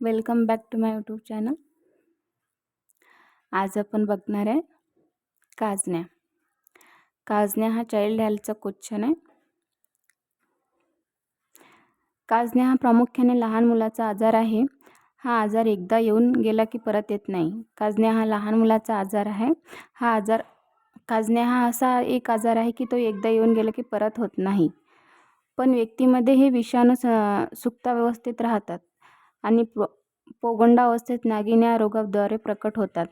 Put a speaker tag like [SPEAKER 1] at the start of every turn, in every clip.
[SPEAKER 1] Welcome back to my YouTube channel. आज आपण बघणार आहे काजण्या. काजण्या हा चाइल्ड हेल्थचा क्वेश्चन आहे. काजण्या हा प्रामुख्याने लहान मुलाचा आजार आहे. हा आजार एकदा येऊन गेला की परत येत नाही. काजण्या हा लहान मुलाचा आजार आहे. हा आजार काजण्या हा असा एक आजार आहे की तो एकदा येऊन गेला की परत होत नाही. पण व्यक्तीमध्ये हे विषाणू स सुप्तावस्थेत राहतात. आणि प्रो पौगंडावस्थेत नागिन या रोगाद्वारे प्रकट होतात.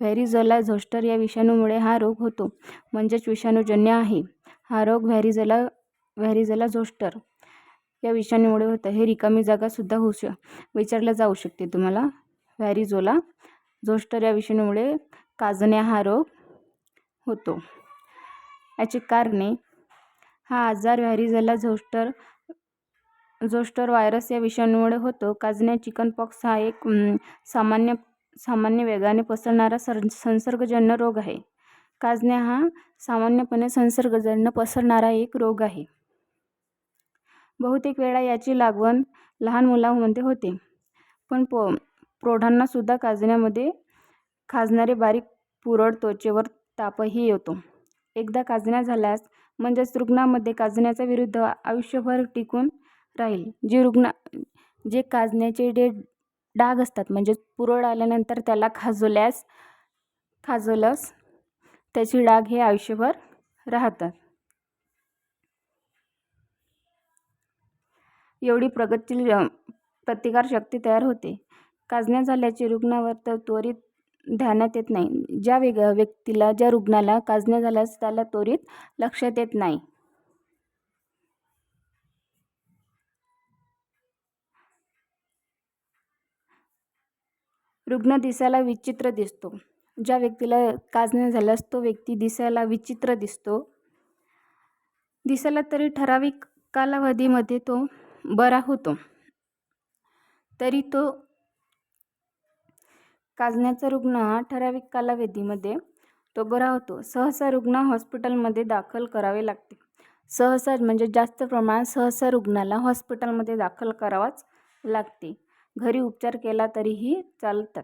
[SPEAKER 1] व्हॅरिझोला झोस्टर या विषाणूमुळे हा रोग होतो म्हणजेच विषाणूजन्य आहे. हा रोग व्हॅरिझोला व्हॅरिझोला झोस्टर या विषाणूमुळे होतं. हे रिकामी जागासुद्धा होऊ श विचारलं जाऊ शकते तुम्हाला. व्हॅरिझोला झोस्टर या विषाणूमुळे काजण्या हा रोग होतो. याची कारणे हा आजार व्हॅरिझोला झोस्टर झोस्टर व्हायरस या विषाणूमुळे होतो. काजण्या चिकनपॉक्स हा एक सामान्य सामान्य वेगाने पसरणारा सर संसर्गजन्य रोग आहे. काजण्या हा सामान्यपणे संसर्गजन्य पसरणारा एक रोग आहे. बहुतेक वेळा याची लागवण लहान मुलांमध्ये होते. पण पो प्रौढांनासुद्धा काजण्यामध्ये खाजणारे बारीक पुरळ त्वचेवर तापही येतो. एकदा काजण्या झाल्यास म्हणजेच रुग्णामध्ये काजण्याचा विरुद्ध आयुष्यभर टिकून राहील. जे रुग्ण जे काजण्याचे जे डाग असतात म्हणजेच पुरळ आल्यानंतर त्याला खाजवल्यास खाजवल्यास त्याचे डाग हे आयुष्यभर राहतात. एवढी प्रगतील प्रतिकारशक्ती तयार होते. काजण्या झाल्याचे रुग्णावर तर त्वरित ध्यानात येत नाही. ज्या वेग व्यक्तीला ज्या रुग्णाला काजण्या झाल्यास त्याला त्वरित लक्षात येत नाही. रुग्ण दिसायला विचित्र दिसतो. ज्या व्यक्तीला काजण्या झाल्यास तो व्यक्ती दिसायला विचित्र दिसतो. दिसायला तरी ठराविक कालावधीमध्ये तो बरा होतो. तरी तो काजण्याचा रुग्ण हा ठराविक कालावधीमध्ये तो बरा होतो. सहसा रुग्ण हॉस्पिटलमध्ये दाखल करावे लागते. सहसा म्हणजे जास्त प्रमाणात सहसा रुग्णाला हॉस्पिटलमध्ये दाखल करावाच लागते. घरी उपचार केला तरीही चालतात.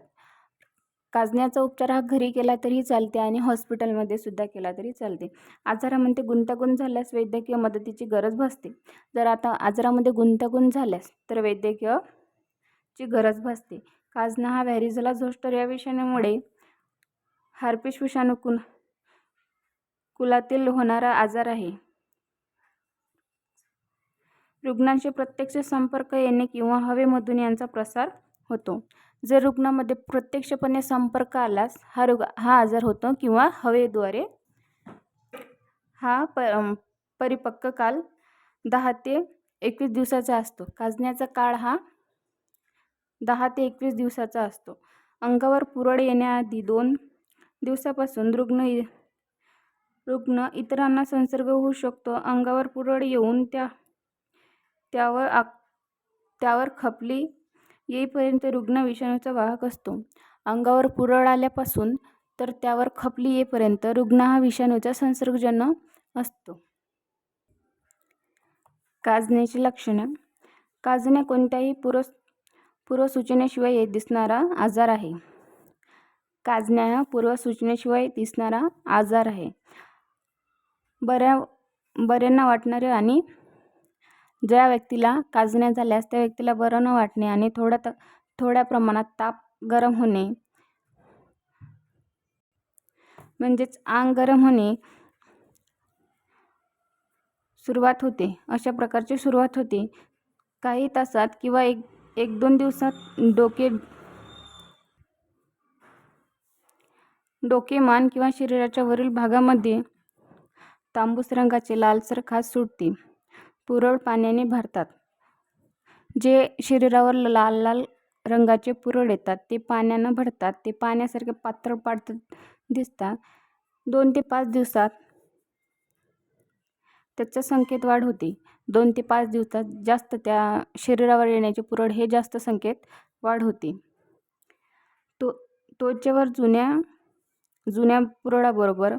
[SPEAKER 1] काजण्याचा उपचार हा घरी केला तरीही चालते आणि हॉस्पिटलमध्ये सुद्धा केला तरी चालते. आजारामध्ये गुंतागुंत झाल्यास वैद्यकीय मदतीची गरज भासते. जर आता आजारामध्ये गुंतागुंत झाल्यास तर वैद्यकीय ची गरज भासते. काजना हा व्हॅरिझोला झोस्टर या विषाणूमुळे हार्पिश विषाणू कुल कुलातील होणारा आजार आहे. रुग्णांशी प्रत्यक्ष संपर्क येणे किंवा हवेमधून यांचा प्रसार होतो. जर रुग्णामध्ये प्रत्यक्षपणे संपर्क आलास हा रुग हा आजार होतो किंवा हवेद्वारे हा प परिपक्व काल दहा ते एकवीस दिवसाचा असतो. काजण्याचा काळ हा दहा ते एकवीस दिवसाचा असतो. अंगावर पुरळ येण्याआधी दोन दिवसापासून रुग्ण रुग्ण इतरांना संसर्ग होऊ शकतो. अंगावर पुरळ येऊन त्या त्यावर आक त्यावर खपली येईपर्यंत रुग्ण विषाणूचा वाहक असतो. अंगावर पुरळ आल्यापासून तर त्यावर खपली येईपर्यंत रुग्ण हा विषाणूचा संसर्गजन्य असतो. काजण्याची लक्षणं. काजण्या कोणत्याही पूर्व पूर्वसूचनेशिवाय दिसणारा आजार आहे. काजण्या हा पूर्वसूचनेशिवाय दिसणारा आजार आहे. बऱ्या बऱ्यांना वाटणारे आणि ज्या व्यक्तीला काजण्या झाल्यास त्या व्यक्तीला बरं न वाटणे आणि थोड्या त थोड्या प्रमाणात ताप गरम होणे. म्हणजेच आंग गरम होणे सुरुवात होते. अशा प्रकारची सुरुवात होते. काही तासात किंवा एक एक दोन दिवसात डोके डोके मान किंवा शरीराच्या वरील भागामध्ये तांबूस रंगाचे लालसर खास सुटते. पुरळ पाण्याने भरतात जे शरीरावर लाल लाल रंगाचे पुरळ येतात. ते पाण्यानं भरतात. ते पाण्यासारखे पातळ पाडत दिसतात. दोन ते पाच दिवसात त्याचा संकेत वाढ होते. दोन ते पाच दिवसात जास्त त्या शरीरावर येण्याचे पुरळ हे जास्त संकेत वाढ होते. तो त्वचेवर जुन्या जुन्या पुरळाबरोबर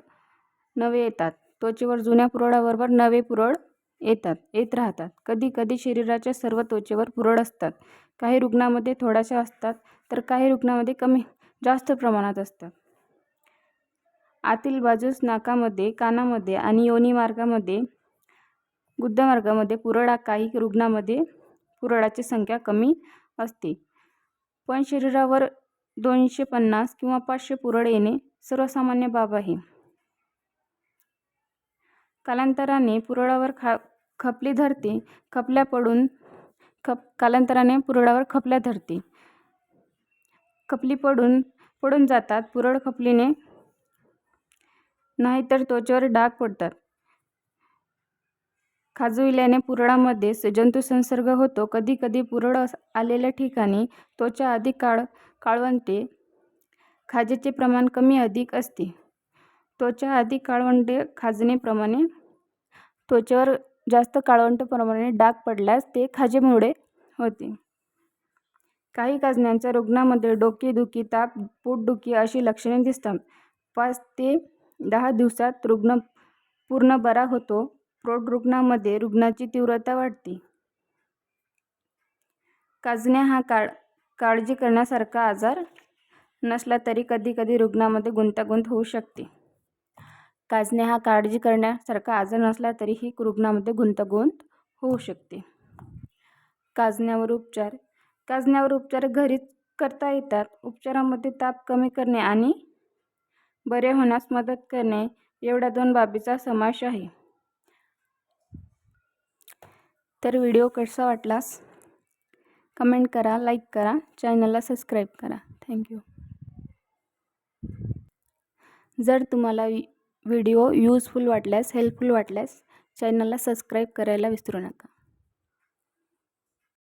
[SPEAKER 1] नवे येतात. त्वचेवर जुन्या पुरळाबरोबर नवे पुरळ येतात येत राहतात. कधी कधी शरीराच्या सर्व त्वचेवर पुरळ असतात. काही रुग्णामध्ये थोड्याशा असतात तर काही रुग्णामध्ये कमी जास्त प्रमाणात असतात. आतील बाजूस नाकामध्ये कानामध्ये आणि योनी मार्गामध्ये गुद्धमार्गामध्ये पुरळा काही रुग्णामध्ये पुरळाची संख्या कमी असते. पण शरीरावर दोनशे पन्नास किंवा पाचशे पुरळ येणे सर्वसामान्य बाब आहे. कालांतराने पुरळावर खा खपली धरते खपल्या पडून खप कालांतराने पुरळावर खपल्या धरते. खपली पडून पडून जातात पुरळ खपलीने नाहीतर त्वचेवर डाग पडतात. खाजविल्याने पुरळामध्ये जंतू जंतुसंसर्ग होतो. कधी कधी पुरळ आलेल्या ठिकाणी त्वचा अधिक काळ काळवंटे खाजेचे प्रमाण कमी अधिक असते. त्वचा अधिक काळवंटे खाजणेप्रमाणे त्वचेवर जास्त काळवंट प्रमाणे डाग पडल्यास ते खाजेमुळे होते. काही काजण्यांच्या रुग्णामध्ये डोकेदुखी ताप पोटदुखी अशी लक्षणे दिसतात. पाच ते दहा दिवसात रुग्ण पूर्ण बरा होतो. प्रौढ रुग्णामध्ये रुग्णाची तीव्रता वाढते. काजण्या हा काळ काळजी करण्यासारखा आजार नसला तरी कधी कधी रुग्णामध्ये गुंतागुंत होऊ शकते. काजणे हा काळजी करण्यासारखा आजार नसला तरीही रुग्णामध्ये गुंतगुंत होऊ शकते. काजण्यावर उपचार. काजण्यावर उपचार घरीच करता येतात. उपचारामध्ये ताप कमी करणे आणि बरे होण्यास मदत करणे एवढ्या दोन बाबीचा समावेश आहे. तर व्हिडिओ कसा वाटलास? कमेंट करा लाईक करा चॅनलला सबस्क्राईब करा. थँक्यू जर तुम्हाला व्हिडिओ यूजफुल वाटल्यास हेल्पफुल वाटल्यास चॅनलला सबस्क्राईब करायला विसरू नका.